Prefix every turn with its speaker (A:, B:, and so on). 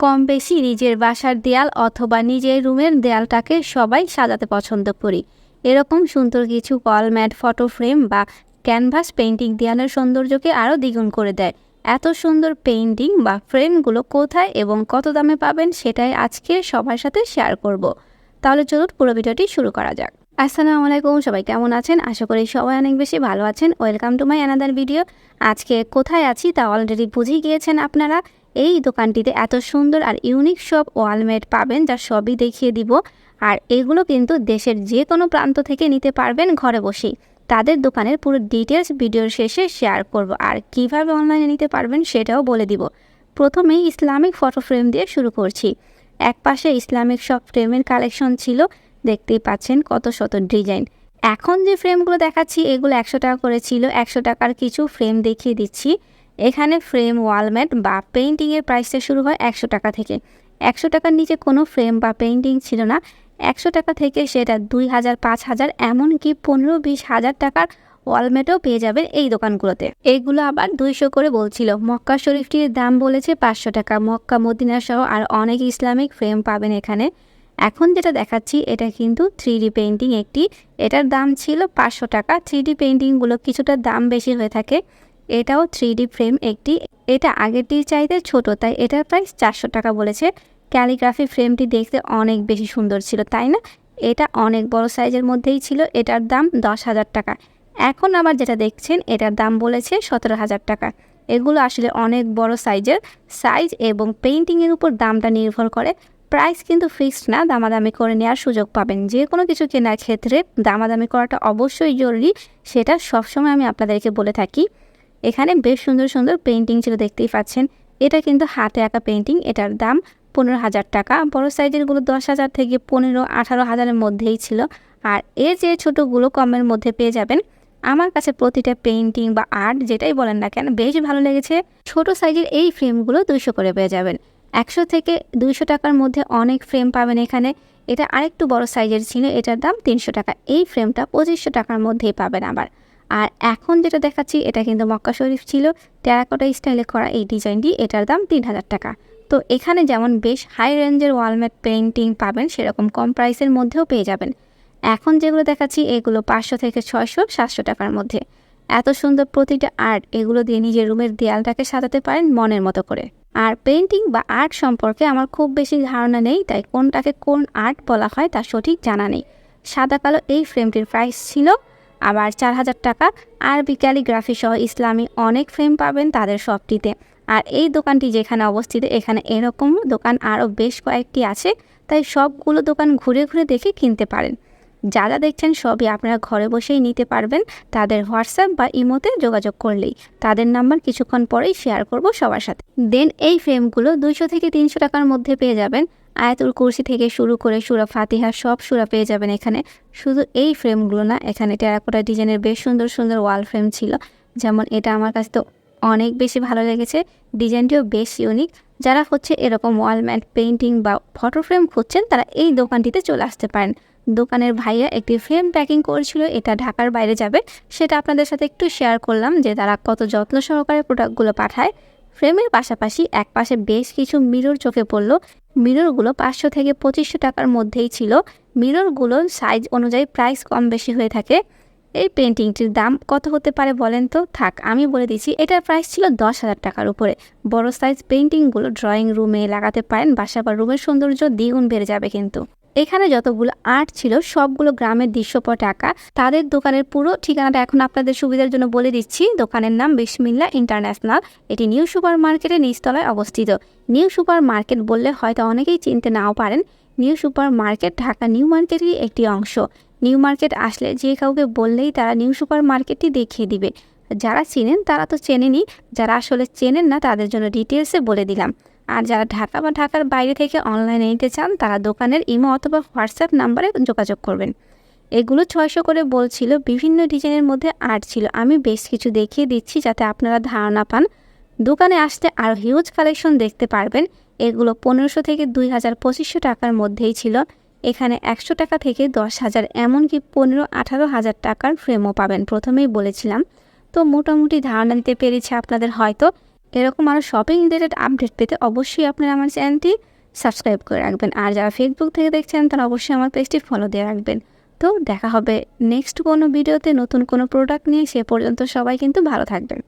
A: কম বেশি নিজের বাসার দেয়াল অথবা নিজের রুমের দেয়ালটাকে সবাই সাজাতে পছন্দ করি। এরকম সুন্দর কিছু ওয়াল ম্যাট, ফটো ফ্রেম বা ক্যানভাস পেইন্টিং দেয়ালের সৌন্দর্যকে আরও দ্বিগুণ করে দেয়। এত সুন্দর পেইন্টিং বা ফ্রেমগুলো কোথায় এবং কত দামে পাবেন সেটাই আজকে সবার সাথে শেয়ার করব। তাহলে চলুন পুরো ভিডিওটি শুরু করা যাক। আসসালামু আলাইকুম, সবাই কেমন আছেন? আশা করি সবাই অনেক বেশি ভালো আছেন। Welcome to my another video আজকে কোথায় আছি তা অলরেডি বুঝেই গিয়েছেন আপনারা। এই দোকানটিতে এত সুন্দর আর ইউনিক সব ওয়ালমেট পাবেন যা সবই দেখিয়ে দিব। আর এগুলো কিন্তু দেশের যে কোনো প্রান্ত থেকে নিতে পারবেন ঘরে বসেই। তাদের দোকানের পুরো ডিটেলস ভিডিওর শেষে শেয়ার করব আর কীভাবে অনলাইনে নিতে পারবেন সেটাও বলে দিব। প্রথমেই ইসলামিক ফটো ফ্রেম দিয়ে শুরু করছি। এক পাশে ইসলামিক সব ফ্রেমের কালেকশন ছিল, দেখতেই পাচ্ছেন কত শত ডিজাইন এখন যে ফ্রেমগুলো দেখাচ্ছি, এগুলো একশো টাকা করে ছিল, একশো টাকার কিছু ফ্রেম দেখিয়ে দিচ্ছি। এখানে ফ্রেম ওয়ালম্যাট বা পেইন্টিংয়ের প্রাইসটা শুরু হয় একশো টাকা থেকে। একশো টাকার নিচে কোনো ফ্রেম বা পেইন্টিং ছিল না। একশো টাকা থেকে সেটা দুই হাজার, পাঁচ হাজার, এমনকি পনেরো, বিশ হাজার টাকার ওয়ালমেটও পেয়ে যাবেন এই দোকানগুলোতে। এইগুলো আবার দুইশো করে বলছিল। মক্কা শরীফটির দাম বলেছে পাঁচশো টাকা। মক্কা, মদিনা সহ আর অনেক ইসলামিক ফ্রেম পাবেন এখানে। এখন যেটা দেখাচ্ছি, এটা কিন্তু থ্রি ডি পেন্টিং একটি। এটার দাম ছিল পাঁচশো টাকা। থ্রি ডি পেন্টিংগুলো কিছুটা দাম বেশি হয়ে থাকে। এটাও থ্রি ফ্রেম একটি, এটা আগেরটির চাইতে ছোট, তাই এটার প্রাইস চারশো টাকা বলেছে। ক্যালিগ্রাফি ফ্রেমটি দেখতে অনেক বেশি সুন্দর ছিল, তাই না? এটা অনেক বড় সাইজের মধ্যেই ছিল, এটার দাম দশ হাজার টাকা। এখন আবার যেটা দেখছেন, এটার দাম বলেছে সতেরো হাজার টাকা। এগুলো আসলে অনেক বড় সাইজের সাইজ এবং পেইন্টিংয়ের উপর দামটা নির্ভর করে। প্রাইস কিন্তু ফিক্সড না, দামাদামি করে নেওয়ার সুযোগ পাবেন। যে কোনো কিছু কেনার ক্ষেত্রে দামাদামি করাটা অবশ্যই জরুরি, সেটা সবসময় আমি আপনাদেরকে বলে থাকি। এখানে বেশ সুন্দর সুন্দর পেন্টিং ছিল, দেখতেই পাচ্ছেন। এটা কিন্তু হাতে আঁকা পেন্টিং এটার দাম পনেরো হাজার টাকা। বড় সাইজেরগুলো দশ হাজার থেকে পনেরো, আঠারো হাজারের মধ্যেই ছিল। আর এর যে ছোটোগুলো কমের মধ্যে পেয়ে যাবেন। আমার কাছে প্রতিটা পেইন্টিং বা আর্ট যেটাই বলেন না কেন, বেশ ভালো লেগেছে। ছোট সাইজের এই ফ্রেমগুলো দুইশো করে পেয়ে যাবেন। একশো থেকে দুইশো টাকার মধ্যে অনেক ফ্রেম পাবেন এখানে। এটা আরেকটু বড় সাইজের ছিল, এটার দাম তিনশো টাকা। এই ফ্রেমটা পঁচিশশো টাকার মধ্যেই পাবেন আবার। আর এখন যেটা দেখাচ্ছি, এটা কিন্তু মক্কা শরীফ ছিল। টেরাকোটা স্টাইলে করা এই ডিজাইনটি, এটার দাম তিন হাজার টাকা। তো এখানে যেমন বেশ হাই রেঞ্জের ওয়ালমেট পেন্টিং পাবেন, সেরকম কম প্রাইসের মধ্যেও পেয়ে যাবেন। এখন যেগুলো দেখাচ্ছি, এগুলো পাঁচশো থেকে ছয়শো, সাতশো টাকার মধ্যে। এত সুন্দর প্রতিটা আর্ট এগুলো দিয়ে নিজের রুমের দেয়ালটাকে সাজাতে পারেন মনের মতো করে। আর পেন্টিং বা আর্ট সম্পর্কে আমার খুব বেশি ধারণা নেই, তাই কোনটাকে কোন আর্ট বলা হয় তা সঠিক জানা নেই। সাদা কালো এই ফ্রেমটির প্রাইস ছিল আবার চার হাজার টাকা আর বিকালি সহ ইসলামী অনেক ফ্রেম পাবেন তাদের শপটিতে আর এই দোকানটি যেখানে অবস্থিত, এখানে এরকম দোকান আরও বেশ কয়েকটি আছে, তাই সবগুলো দোকান ঘুরে ঘুরে দেখে কিনতে পারেন। যা যা দেখছেন সবই আপনারা ঘরে বসেই নিতে পারবেন তাদের হোয়াটসঅ্যাপ বা ইমোতে যোগাযোগ করলেই। তাদের নাম্বার কিছুক্ষণ পরেই শেয়ার করব সবার সাথে। দেন এই ফ্রেমগুলো দুইশো থেকে তিনশো টাকার মধ্যে পেয়ে যাবেন। আয়াতুল কুরসি থেকে শুরু করে সুরা ফাতিহা সব সুরা পেয়ে যাবেন এখানে। শুধু এই ফ্রেমগুলো না, এখানে টেরাকোটা ডিজাইনের বেশ সুন্দর সুন্দর ওয়াল ফ্রেম ছিল। যেমন এটা আমার কাছে তো অনেক বেশি ভালো লেগেছে। ডিজাইনটিও বেশ ইউনিক। যারা হচ্ছে এরকম ওয়াল ম্যাট পেইন্টিং বা ফটো ফ্রেম খুঁজছেন, তারা এই দোকানটিতে চলে আসতে পারেন। দোকানের ভাইয়া একটি ফ্রেম প্যাকিং করেছিল, এটা ঢাকার বাইরে যাবে। সেটা আপনাদের সাথে একটু শেয়ার করলাম যে তারা কত যত্ন সহকারে প্রোডাক্টগুলো পাঠায়। ফ্রেমের পাশাপাশি এক পাশে বেশ কিছু মিরর চোখে পড়ল। মিররগুলো পাঁচশো থেকে পঁচিশশো টাকার মধ্যেই ছিল। মিররগুলো সাইজ অনুযায়ী প্রাইস কম বেশি হয়ে থাকে। এই পেন্টিংটির দাম কত হতে পারে বলেন তো? থাক, আমি বলে দিচ্ছি, এটার প্রাইস ছিল দশ হাজার টাকার উপরে। বড় সাইজ পেন্টিংগুলো ড্রয়িং রুমে লাগাতে পারেন, বাসা বা রুমের সৌন্দর্য দ্বিগুণ বেড়ে যাবে কিন্তু। এখানে যতগুলো আর্ট ছিল, সবগুলো গ্রামের দৃশ্যপট আঁকা। তাদের দোকানের পুরো ঠিকানাটা এখন আপনাদের সুবিধার জন্য বলে দিচ্ছি। দোকানের নাম বিসমিল্লা ইন্টারন্যাশনাল। এটি নিউ সুপার মার্কেটের নিচতলায় অবস্থিত। নিউ সুপার মার্কেট বললে হয়তো অনেকেই চিনতে নাও পারেন, new super market Dhaka new মার্কেটেরই একটি অংশ। নিউ মার্কেট আসলে যে কাউকে বললেই তারা নিউ সুপার মার্কেটটি দেখিয়ে দিবে। যারা চেনেন তারা তো চেনেনি যারা আসলে চেনেন না তাদের জন্য ডিটেলসে বলে দিলাম। আর যারা ঢাকা বা ঢাকার বাইরে থেকে অনলাইনে নিতে চান তারা দোকানের ইমো অথবা হোয়াটসঅ্যাপ নাম্বারে যোগাযোগ করবেন। এগুলো ছয়শো করে বলছিল, বিভিন্ন ডিজাইনের মধ্যে আর্ট ছিল। আমি বেশ কিছু দেখিয়ে দিচ্ছি যাতে আপনারা ধারণা পান। দোকানে আসতে আর হিউজ কালেকশন দেখতে পারবেন। এগুলো পনেরোশো থেকে দুই হাজার পঁচিশশো টাকার মধ্যেই ছিল। এখানে একশো টাকা থেকে দশ হাজার, এমনকি পনেরো আঠারো হাজার টাকার ফ্রেমও পাবেন। প্রথমেই বলেছিলাম। তো মোটামুটি ধারণা নিতে পেরেছি আপনাদের হয়তো। এরকম আরও শপিং রিলেটেড আপডেট পেতে অবশ্যই আপনারা আমার চ্যানেলটি সাবস্ক্রাইব করে রাখবেন। আর যারা ফেসবুক থেকে দেখছেন, তারা অবশ্যই আমার পেজটি ফলো দিয়ে রাখবেন। তো দেখা হবে নেক্সট কোনো ভিডিওতে নতুন কোনো প্রোডাক্ট নিয়ে, সে পর্যন্ত সবাই কিন্তু ভালো থাকবেন।